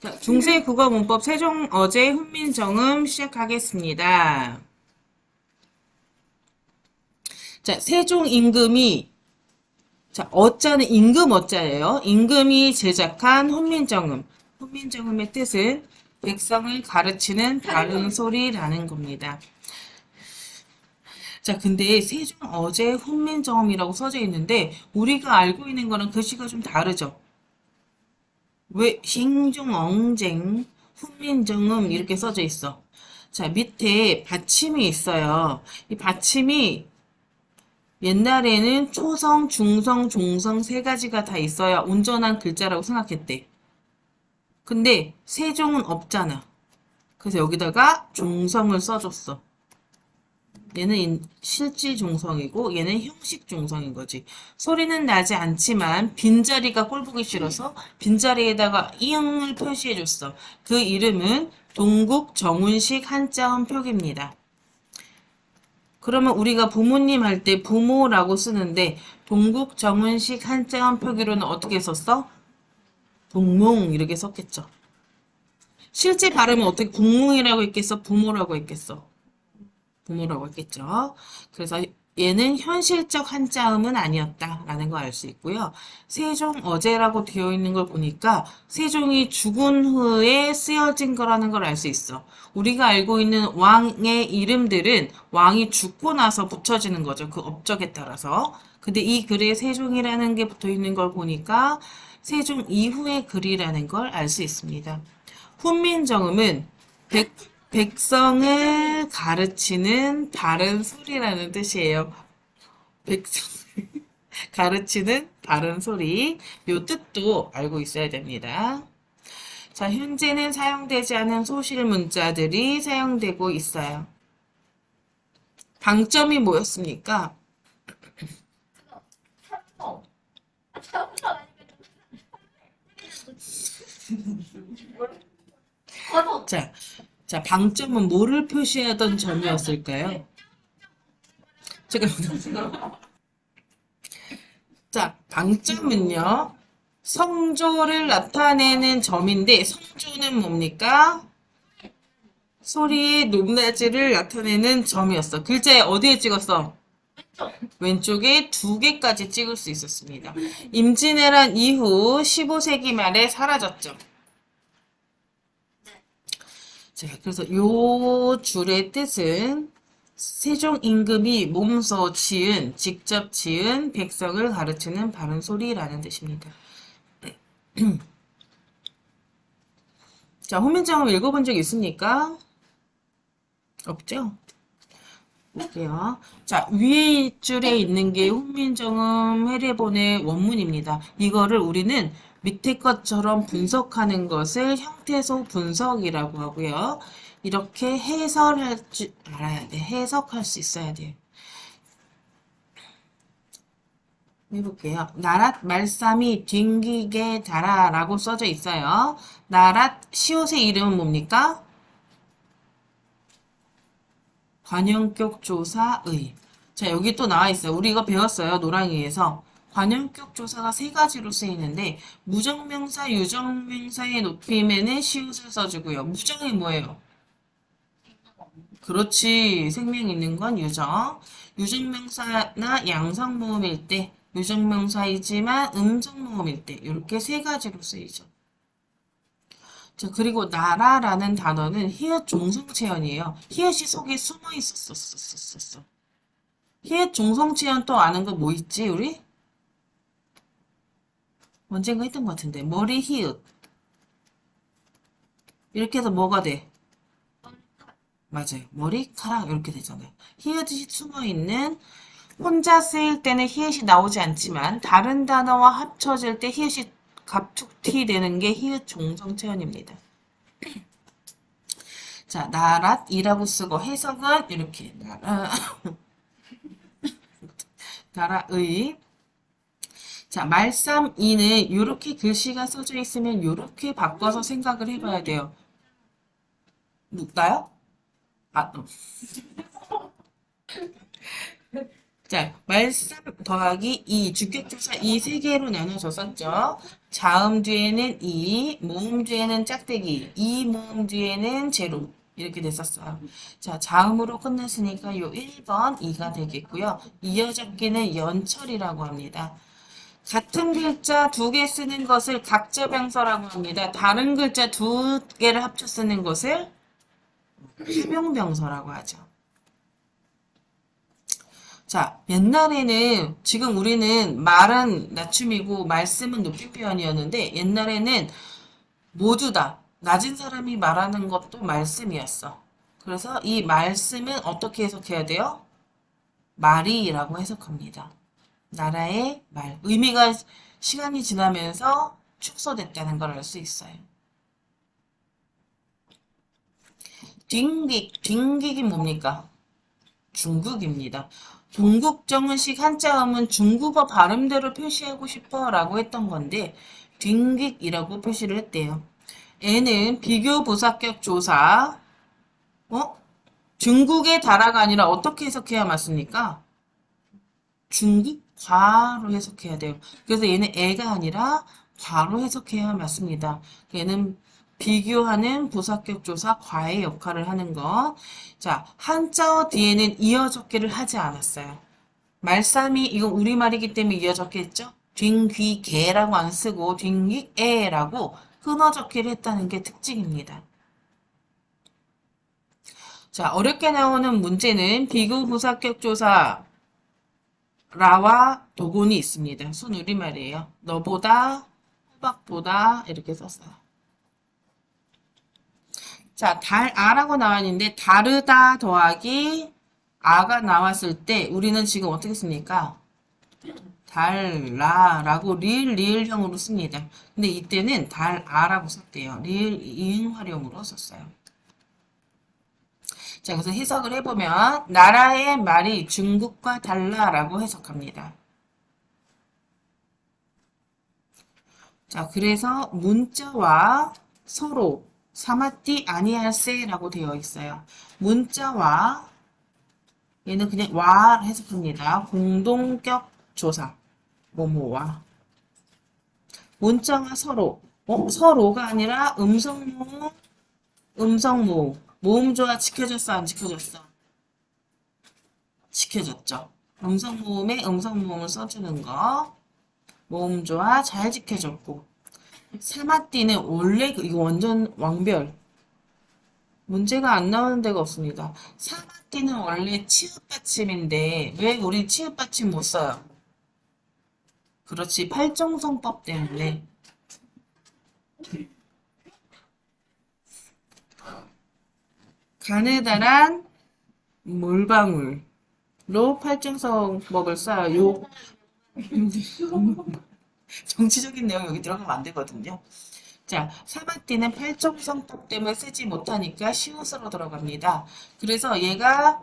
자, 중세 국어 문법 세종 어제 훈민정음 시작하겠습니다. 자, 세종 임금이 자, 어자는 임금 어자예요. 임금이 제작한 훈민정음. 훈민정음의 뜻은 백성을 가르치는 바른 소리라는 겁니다. 자, 근데 세종 어제 훈민정음이라고 써져 있는데 우리가 알고 있는 거랑 글씨가 좀 다르죠. 왜 신종 엉쟁 훈민정음 이렇게 써져 있어. 자, 밑에 받침이 있어요. 이 받침이 옛날에는 초성, 중성, 종성 세 가지가 다 있어야 온전한 글자라고 생각했대. 근데 세종은 없잖아. 그래서 여기다가 종성을 써줬어. 얘는 인- 실질 종성이고 얘는 형식 종성인 거지. 소리는 나지 않지만 빈자리가 꼴보기 싫어서 빈자리에다가 이응을 표시해줬어. 그 이름은 동국 정운식 한자음 표기입니다. 그러면 우리가 부모님 할 때 부모라고 쓰는데 동국 정운식 한자음 표기로는 어떻게 썼어? 동몽 이렇게 썼겠죠. 실제 발음은 어떻게 국몽이라고 했겠어? 부모라고 했겠어? 부모라고 했겠죠. 그래서 얘는 현실적 한자음은 아니었다라는 거알수 있고요. 세종 어제라고 되어 있는 걸 보니까 세종이 죽은 후에 쓰여진 거라는 걸 알 수 있어. 우리가 알고 있는 왕의 이름들은 왕이 죽고 나서 붙여지는 거죠. 그 업적에 따라서. 근데 이 글에 세종이라는 게 붙어 있는 걸 보니까 세종 이후의 글이라는 걸 알 수 있습니다. 훈민정음은 백, 백성을 가르치는 바른 소리라는 뜻이에요. 백성 가르치는 바른 소리. 요 뜻도 알고 있어야 됩니다. 자, 현재는 사용되지 않은 소실 문자들이 사용되고 있어요. 방점이 뭐였습니까? 자, 자, 방점은 뭐를 표시하던 점이었을까요? 잠깐만요. 자, 방점은요, 성조를 나타내는 점인데, 성조는 뭡니까? 소리의 높낮이를 나타내는 점이었어. 글자에 어디에 찍었어? 왼쪽에 두 개까지 찍을 수 있었습니다. 임진왜란 이후 15세기 말에 사라졌죠. 자, 그래서 요 줄의 뜻은 세종 임금이 몸소 지은, 직접 지은 백성을 가르치는 바른 소리라는 뜻입니다. 자, 호민정음 읽어본 적 있습니까? 없죠? 볼게요. 자, 위에 줄에 있는 게 훈민정음 해례본의 원문입니다. 이거를 우리는 밑에 것처럼 분석하는 것을 형태소 분석이라고 하고요. 이렇게 해설할 줄 알아야 돼. 해석할 수 있어야 돼. 해볼게요. 나랏 말쌈이 뒹기게 자라라고 써져 있어요. 나랏 시옷의 이름은 뭡니까? 관형격 조사의. 자, 여기 또 나와 있어요. 우리 이거 배웠어요. 노랑이에서. 관형격 조사가 세 가지로 쓰이는데, 무정명사, 유정명사의 높임에는 시옷을 써주고요. 무정이 뭐예요? 그렇지. 생명 있는 건 유정. 유정명사나 양성모음일 때, 유정명사이지만 음성모음일 때, 이렇게 세 가지로 쓰이죠. 자, 그리고 나라라는 단어는 히읗 종성체현이에요. 히읗이 속에 숨어 있었었었었어. 히읗 종성체현 또 아는 거 뭐 있지, 우리? 언젠가 했던 것 같은데. 머리 히읗. 이렇게 해서 뭐가 돼? 맞아요. 머리카락 이렇게 되잖아요. 히읗이 숨어 있는 혼자 쓰일 때는 히읗이 나오지 않지만 다른 단어와 합쳐질 때 히읗이 갑툭튀 되는 게 히읗 종성체현입니다. 자, 나랏이라고 쓰고 해석은 이렇게 나라 나라의 자, 말쌈 이는 이렇게 글씨가 써져 있으면 이렇게 바꿔서 생각을 해봐야 돼요. 누- 나요? 아, 어. 자, 말쌈 더하기 이 주격조사 이 세 개로 나눠졌었죠. 자음 뒤에는 이, 모음 뒤에는 짝대기, 이 모음 뒤에는 제로. 이렇게 됐었어요. 자, 자음으로 끝났으니까 요 1번 2가 되겠고요. 이어적기는 연철이라고 합니다. 같은 글자 두 개 쓰는 것을 각저병서라고 합니다. 다른 글자 두 개를 합쳐 쓰는 것을 합용병서라고 하죠. 자, 옛날에는 지금 우리는 말은 낮춤이고 말씀은 높임 표현이었는데 옛날에는 모두 다 낮은 사람이 말하는 것도 말씀이었어. 그래서 이 말씀은 어떻게 해석해야 돼요? 말이라고 해석합니다. 나라의 말. 의미가 시간이 지나면서 축소됐다는 걸 알 수 있어요. 딩깃, 딩깃이 뭡니까? 중국입니다. 동국정은식 한자음은 중국어 발음대로 표시하고 싶어 라고 했던 건데 딩깃이라고 표시를 했대요. 애는 비교 부사격 조사 어? 중국의 다라가 아니라 어떻게 해석해야 맞습니까? 중국 과로 해석해야 돼요. 그래서 얘는 애가 아니라 과로 해석해야 맞습니다. 얘는 비교하는 부사격 조사 과의 역할을 하는 것. 자, 한자어 뒤에는 이어적기를 하지 않았어요. 말싸미 이건 우리말이기 때문에 이어적기 했죠? 뒷귀개라고 안 쓰고 뒷귀애라고 끊어적기를 했다는 게 특징입니다. 자, 어렵게 나오는 문제는 비교 부사격 조사 라와 도곤이 있습니다. 순 우리말이에요. 너보다, 호박보다 이렇게 썼어요. 자, 달, 아라고 나와 있는데 다르다 더하기 아가 나왔을 때 우리는 지금 어떻게 씁니까? 달라라고 리을 리을형으로 씁니다. 근데 이때는 달아라고 썼대요. 리을 이응 활용으로 썼어요. 자, 그래서 해석을 해보면 나라의 말이 중국과 달라라고 해석합니다. 자, 그래서 문자와 서로 사마띠 아니할세라고 되어 있어요. 문자와 얘는 그냥 와 해석합니다. 공동격 조사 뭐뭐와 문자와 서로 어 서로가 아니라 음성모 음성모 모음조화 지켜졌어 안 지켜졌어? 지켜졌죠. 음성 모음에 음성 모음을 써주는 거 모음조화 잘 지켜졌고 사마띠는 원래 그- 이거 완전 왕별 문제가 안 나오는 데가 없습니다. 사마띠는 원래 치읓받침인데 왜 우리 치읓받침 못 써요? 그렇지 팔정성법 때문에 가느다란 물방울로 팔정성법을 써요. 요 정치적인 내용 여기 들어가면 안 되거든요. 자, 사마띠는 팔정성법 때문에 쓰지 못하니까 시옷으로 들어갑니다. 그래서 얘가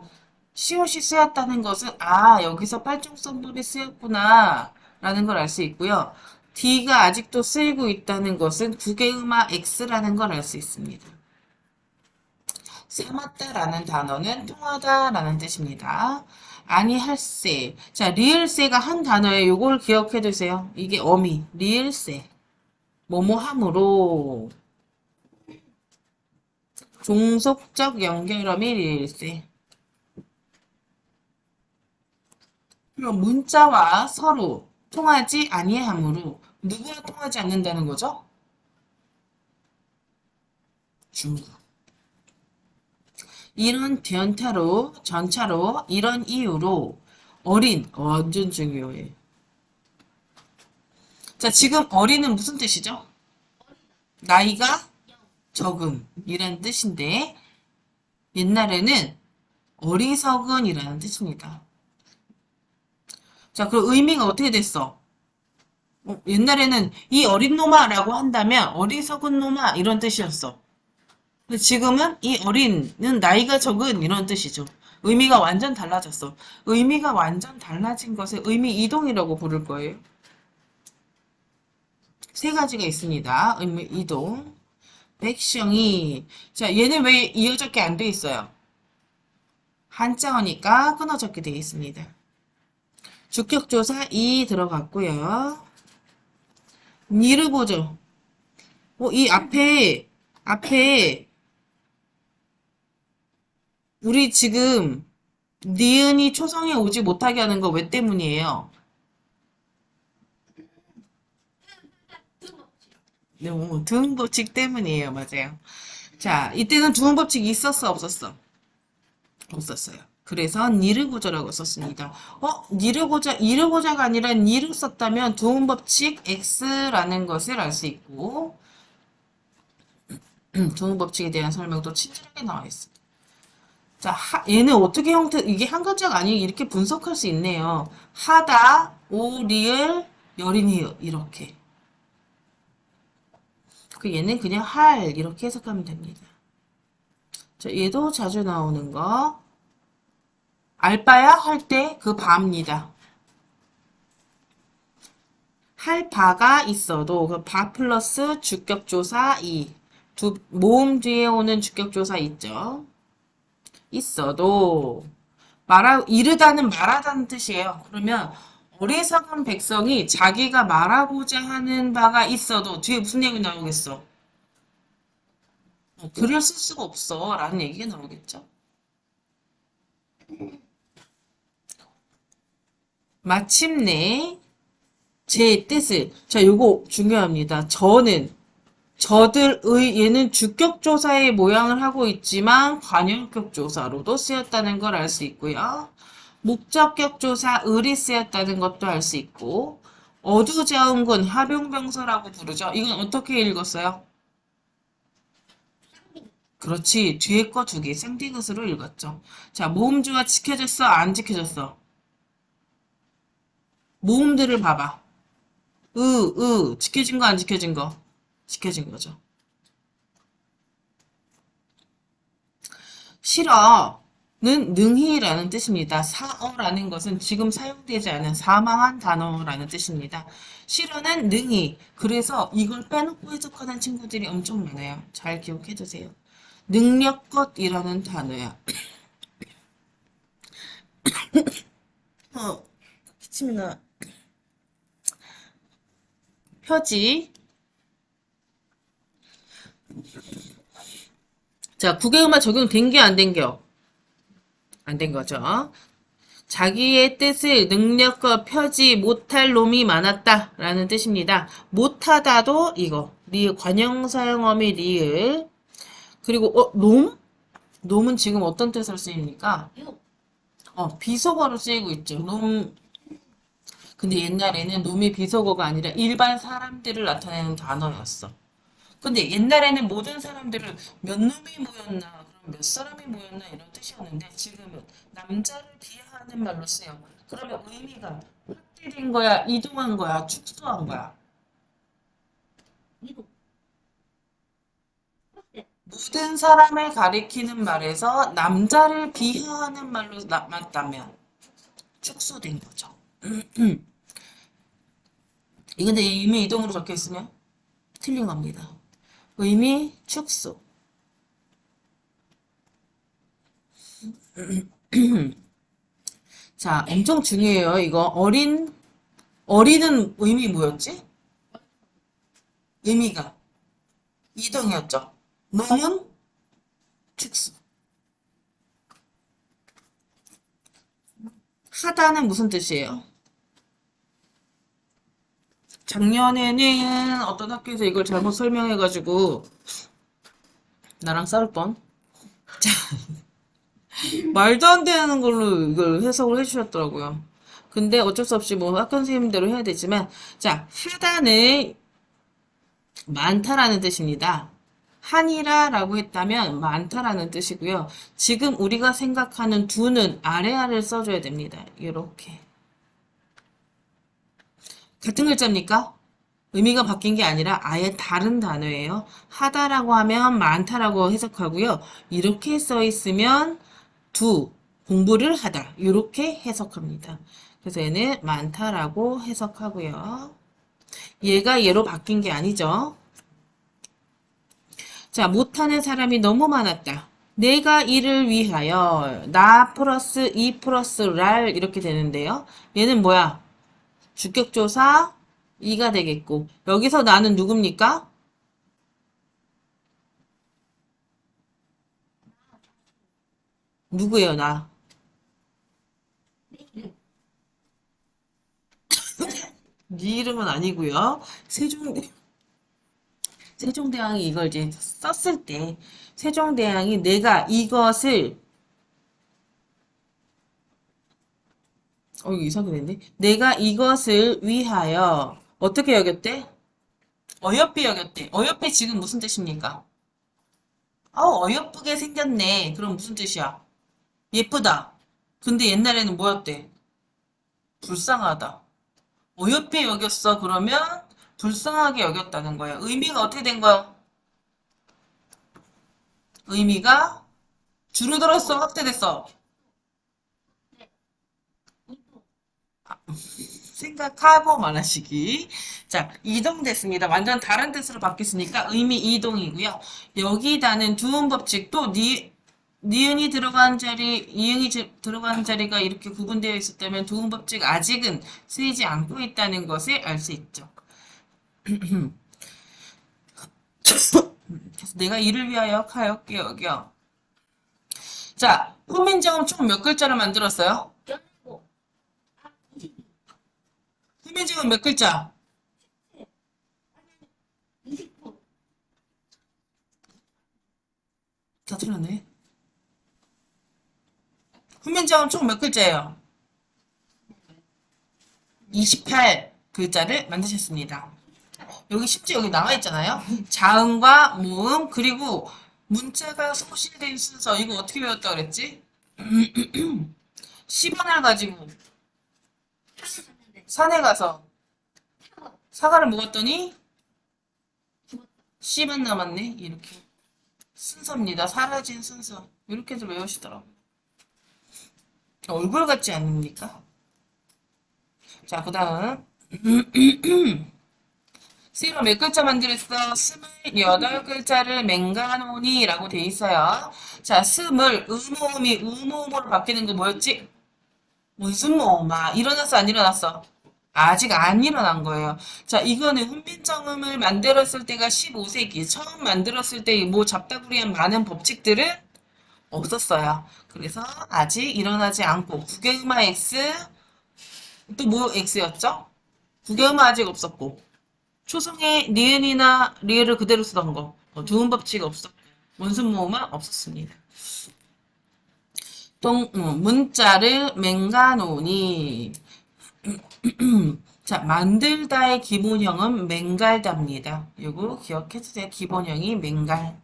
시옷이 쓰였다는 것은 아 여기서 팔정성법이 쓰였구나 라는 걸 알 수 있고요. D가 아직도 쓰이고 있다는 것은 국외음화 X라는 걸 알 수 있습니다. 사맞다라는 단어는 통하다라는 뜻입니다. 아니 할세. 자, 리을세가 한 단어에 요걸 기억해 두세요. 이게 어미, 리을세. 뭐뭐 함으로 종속적 연결어미 리을세. 그럼 문자와 서로 통하지 아니함으로 누구와 통하지 않는다는 거죠? 중국. 이런 변타로, 전차로, 이런 이유로 어린, 완전 중요해. 자, 지금 어린은 무슨 뜻이죠? 나이가 적음, 이란 뜻인데, 옛날에는 어리석은이라는 뜻입니다. 자, 그럼 의미가 어떻게 됐어? 어, 옛날에는 이 어린 놈아라고 한다면 어리석은 놈아 이런 뜻이었어. 근데 지금은 이 어린은 나이가 적은 이런 뜻이죠. 의미가 완전 달라졌어. 의미가 완전 달라진 것을 의미 이동이라고 부를 거예요. 세 가지가 있습니다. 의미 이동. 백성이 자 얘는 왜 이어적게 안 돼 있어요? 한자어니까 끊어적게 되어 있습니다. 주격조사 이 들어갔고요. 니를 보죠. 어, 이 앞에, 앞에, 우리 지금, 니은이 초성에 오지 못하게 하는 거 왜 때문이에요? 등업지. 네, 뭐, 두음법칙 때문이에요. 맞아요. 자, 이때는 두음법칙이 있었어, 없었어? 없었어요. 그래서 니르고저라고 썼습니다. 어, 니르고저, 이르고저가 아니라 니를 썼다면 두음법칙 X라는 것을 알 수 있고, 두음법칙에 대한 설명도 친절하게 나와 있습니다. 자, 하, 얘는 어떻게 형태, 이게 한 글자가 아니고 이렇게 분석할 수 있네요. 하다, 오, 리을, 여린이, 이렇게. 그 얘는 그냥 할 이렇게 해석하면 됩니다. 자, 얘도 자주 나오는 거. 알바야 할 때 그 바입니다. 할 바가 있어도 그 바 플러스 주격조사 이. 두 모음 뒤에 오는 주격조사 있죠. 있어도 말하 이르다는 말하다는 뜻이에요. 그러면 어리석은 백성이 자기가 말하고자 하는 바가 있어도 뒤에 무슨 얘기 나오겠어? 어, 글을 쓸 수가 없어 라는 얘기가 나오겠죠. 마침내 제 뜻을 자 요거 중요합니다. 저는 저들의 얘는 주격조사의 모양을 하고 있지만 관용격 조사로도 쓰였다는 걸 알 수 있고요. 목적격 조사 을이 쓰였다는 것도 알 수 있고 어두자운군 하병병서라고 부르죠. 이건 어떻게 읽었어요? 그렇지. 뒤에 거 두 개 생디귿으로 읽었죠. 자, 모음주가 지켜졌어? 안 지켜졌어? 모음들을 봐봐. 으, 으, 지켜진 거 안 지켜진 거? 지켜진 거죠. 싫어는 능히라는 뜻입니다. 사어라는 것은 지금 사용되지 않은 사망한 단어라는 뜻입니다. 싫어는 능히. 그래서 이걸 빼놓고 해석하는 친구들이 엄청 많아요. 잘 기억해 두세요. 능력것이라는 단어야. 어, 기침이 나. 표지. 자, 국외음악 적용된 게 안 된겨? 안 된 거죠. 자기의 뜻을 능력과 펴지 못할 놈이 많았다 라는 뜻입니다. 못하다도 이거 리 관형사용어미 리을 그리고 어 놈? 놈은 지금 어떤 뜻으로 쓰입니까? 요. 어 비속어로 쓰이고 있죠. 놈 근데 옛날에는 놈이 비속어가 아니라 일반 사람들을 나타내는 단어였어. 근데 옛날에는 모든 사람들을 몇 놈이 모였나, 그럼 몇 사람이 모였나 이런 뜻이었는데 지금은 남자를 비하하는 말로 쓰여. 그러면 의미가 확대된 거야, 이동한 거야, 축소한 거야. 모든 사람을 가리키는 말에서 남자를 비하하는 말로 남았다면 축소된 거죠. 이건 근데 의미 이동으로 적혀 있으면 틀린 겁니다. 의미 축소. 자, 엄청 중요해요. 이거 어린 어린은 의미 뭐였지? 의미가 이동이었죠. 놈은 축소. 하다는 무슨 뜻이에요? 작년에는 어떤 학교에서 이걸 잘못 설명해가지고 나랑 싸울 뻔. 자, 말도 안 되는 걸로 이걸 해석을 해주셨더라고요. 근데 어쩔 수 없이 뭐 학교 선생님대로 해야 되지만 자, 하다는 많다라는 뜻입니다. 한이라라고 했다면 많다라는 뜻이고요. 지금 우리가 생각하는 두는 아래아를 써줘야 됩니다. 이렇게. 같은 글자입니까? 의미가 바뀐 게 아니라 아예 다른 단어예요. 하다라고 하면 많다라고 해석하고요. 이렇게 써 있으면 두, 공부를 하다. 이렇게 해석합니다. 그래서 얘는 많다라고 해석하고요. 얘가 얘로 바뀐 게 아니죠. 자, 못하는 사람이 너무 많았다. 내가 이를 위하여 나 플러스 이 플러스 랄 이렇게 되는데요. 얘는 뭐야? 주격조사 2가 되겠고 여기서 나는 누굽니까? 누구예요, 나? 내 이름. 네 이름은 아니고요. 세종대 세종대왕이 이걸 이제 썼을 때 세종대왕이 내가 이것을 어 이거 이상하게 됐네. 내가 이것을 위하여 어떻게 여겼대? 어여삐 여겼대. 어여삐 지금 무슨 뜻입니까? 어 어여쁘게 생겼네. 그럼 무슨 뜻이야? 예쁘다. 근데 옛날에는 뭐였대? 불쌍하다. 어여삐 여겼어. 그러면 불쌍하게 여겼다는 거야. 의미가 어떻게 된 거야? 의미가 줄어들었어, 확대됐어. 운동. 생각하고 말하시기. 자, 이동됐습니다. 완전 다른 뜻으로 바뀌었으니까 의미 이동이고요. 여기다는 두음 법칙도 니, 니은이 들어간 자리, 이응이 지- 들어간 자리가 이렇게 구분되어 있었다면 두음 법칙 아직은 쓰이지 않고 있다는 것을 알 수 있죠. 그래서 내가 이를 위하여 가였게 여겨. 자, 후민정음 총 몇 글자를 만들었어요? 연고. 아, 22. 후민정음 몇 글자? 29. 다 틀렸네. 후면장은 총 몇 글자예요? 28 글자를 만드셨습니다. 여기 심지어 여기 나와 있잖아요. 자음과 모음 그리고 문자가 소실된 순서 이거 어떻게 배웠다 그랬지? 10원을 가지고 산에 가서 사과를 먹었더니. 10원 남았네. 이렇게 순서입니다. 사라진 순서. 이렇게도 외우시더라고요. 얼굴 같지 않습니까? 자, 그 다음. 새로 몇 글자 만들었어? 스물여덟 글자를 맹가노니 라고 돼 있어요. 자, 스물, 음모음이 우모음으로 바뀌는 거 뭐였지? 무슨 모음아? 일어났어, 안 일어났어? 아직 안 일어난 거예요. 자, 이거는 훈민정음을 만들었을 때가 15세기. 처음 만들었을 때 뭐 잡다구리한 많은 법칙들은 없었어요. 그래서 아직 일어나지 않고 국외음화 X 또 뭐 X였죠? 국외음화 아직 없었고 초성의 니은이나 리을을 그대로 쓰던 거 어, 두음 법칙 없었고 원순 모음화 없었습니다. 동 어, 문자를 맹가노니 자, 만들다의 기본형은 맹갈다입니다. 요거 기억해주세요. 기본형이 맹갈.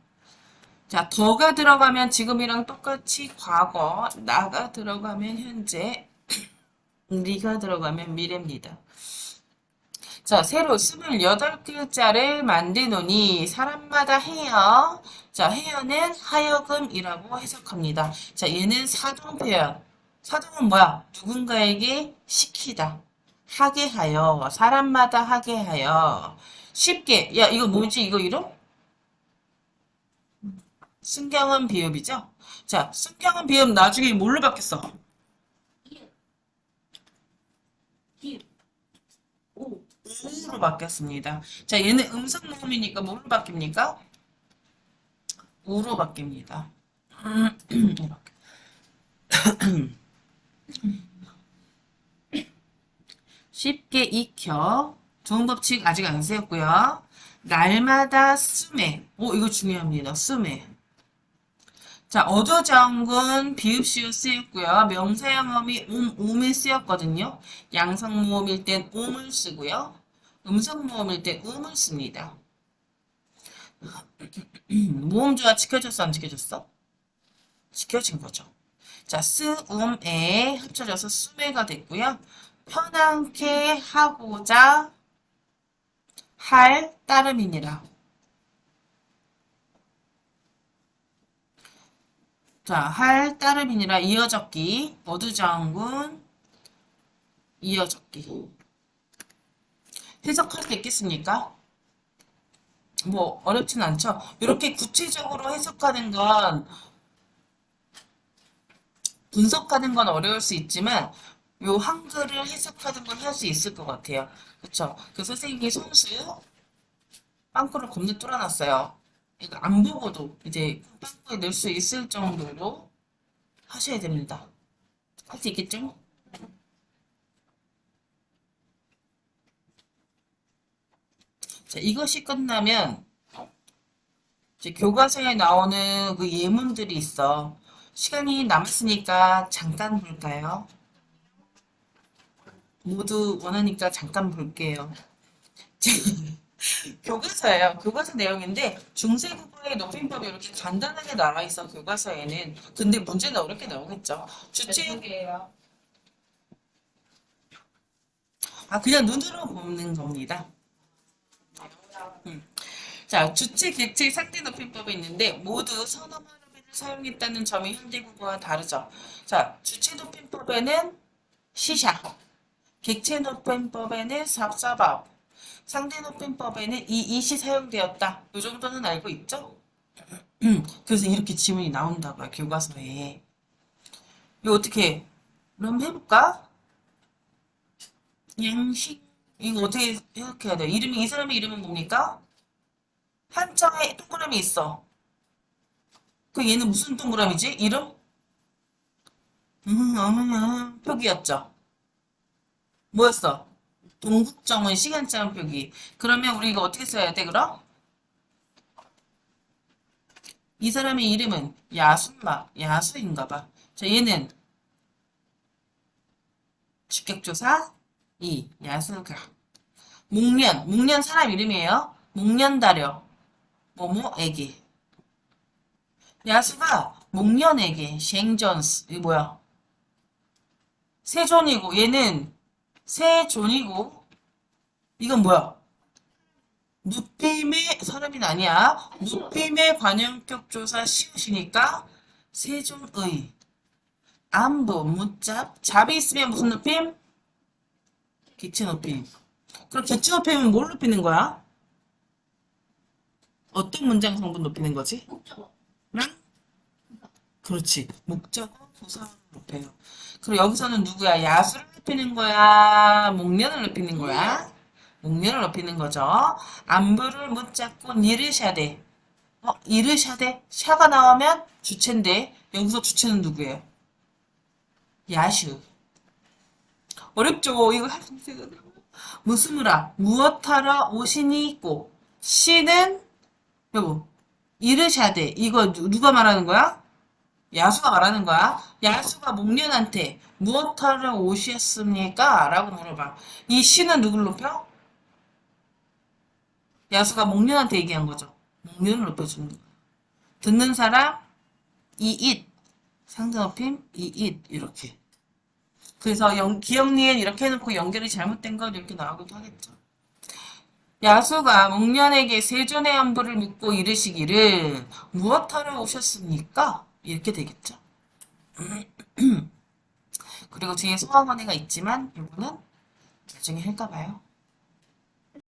자, 더가 들어가면 지금이랑 똑같이 과거, 나가 들어가면 현재, 리가 들어가면 미래입니다. 자, 새로 28글자를 만드노니 사람마다 해요. 자, 해요는 하여금이라고 해석합니다. 자, 얘는 사동 표현. 사동은 뭐야? 누군가에게 시키다. 하게 하여. 사람마다 하게 하여. 쉽게. 야, 이거 뭐지? 이거 이름? 승경은 비읍이죠? 자, 승경은 비읍 나중에 뭘로 바뀌었어? 우로 바뀌었습니다. 자, 얘는 음성 모음이니까 뭘로 바뀝니까? 우로 바뀝니다. 쉽게 익혀. 좋은 법칙 아직 안 세웠고요. 날마다 쓰매. 오, 이거 중요합니다. 쓰매. 자, 어조장군 비읍시옷 쓰였고요. 명사형음이 옴, 옴에 쓰였거든요. 양성모음일 땐 옴을 쓰고요. 음성모음일 땐 음을 씁니다. 모음조화 지켜졌어, 안 지켜졌어? 지켜진 거죠. 자, 스, 음, 에 합쳐져서 수매가 됐고요. 편안케 하고자 할 따름이니라. 자, 할 따름이니라 이어적기, 어두장군, 이어적기. 해석할 게 있겠습니까? 뭐, 어렵진 않죠? 이렇게 구체적으로 해석하는 건, 분석하는 건 어려울 수 있지만, 요 한글을 해석하는 걸할수 있을 것 같아요. 그쵸? 그 선생님이 손수 빵꾸를 겁나 뚫어놨어요. 이거 안 보고도 이제 빵꾸에 넣을 수 있을 정도로 하셔야 됩니다. 할 수 있겠죠? 자, 이것이 끝나면 이제 교과서에 나오는 그 예문들이 있어. 시간이 남았으니까 잠깐 볼까요? 모두 원하니까 잠깐 볼게요. 교과서예요. 교과서 내용인데 중세국어의 높임법이 이렇게 간단하게 나와 있어 교과서에는. 근데 문제는 어렵게 나오겠죠. 주체 제목이에요. 아 그냥 눈으로 보는 겁니다. 자, 주체, 객체, 상대 높임법이 있는데 모두 선어 발음을 사용했다는 점이 현대국어와 다르죠. 자, 주체 높임법에는 시샤, 객체 높임법에는 삽사밥, 상대 높임법에는 이 이시 사용되었다. 이 정도는 알고 있죠? 그래서 이렇게 지문이 나온다고요, 교과서에. 이거 어떻게, 한번 해볼까? 양식, 이거 어떻게 해석해야 돼? 이름이, 이 사람의 이름은 뭡니까? 한자에 동그라미 있어. 그 얘는 무슨 동그라미지? 이름? 음, 음, 표기였죠. 뭐였어? 동국정은 시간자음 표기. 그러면 우리 이거 어떻게 써야 돼, 그럼? 이 사람의 이름은 야순마, 야수인가 봐. 자, 얘는 주격조사 이 야수가. 목련, 목련 사람 이름이에요. 목련다려. 뭐뭐에게. 야수가 목련에게 쉥전스 이 뭐야? 세존이고 얘는 세존이고 이건 뭐야? 누핌의 사람이 아니야. 누핌의 관형격 조사 시옷이니까 세존의 안부 무잡 잡이 있으면 무슨 누핌? 기체 높임. 그럼 기체 높임은 뭘 높이는 거야? 어떤 문장 성분 높이는 거지? 목적어. 랑? 그렇지. 목적어 부사를 높여요. 그럼 여기서는 누구야? 야수를 높이는 거야? 목련을 높이는 거야? 목련을 높이는 거죠. 안부를 묻잡고 니르샤대. 어, 이르샤대? 샤가 나오면 주체인데 여기서 주체는 누구예요? 야슈. 어렵죠? 이거 할수 있어요. 무스무라 무엇하러 오신이 있고 시는 여보 이르샤데 이거 누- 누가 말하는 거야? 야수가 말하는 거야. 야수가 목련한테 무엇하러 오셨습니까? 라고 물어봐. 이 시는 누굴 높여? 야수가 목련한테 얘기한 거죠. 목련을 높여주는 거야. 듣는 사람 이잇 상대 높임 이잇 이렇게. 그래서 연, 기억리엔 이렇게 해놓고 연결이 잘못된 건 이렇게 나오기도 하겠죠. 야수가 목련에게 세존의 안부를 묻고 이르시기를 무엇하러 오셨습니까? 이렇게 되겠죠. 그리고 뒤에 소학원회가 있지만 이거는 나중에 할까 봐요.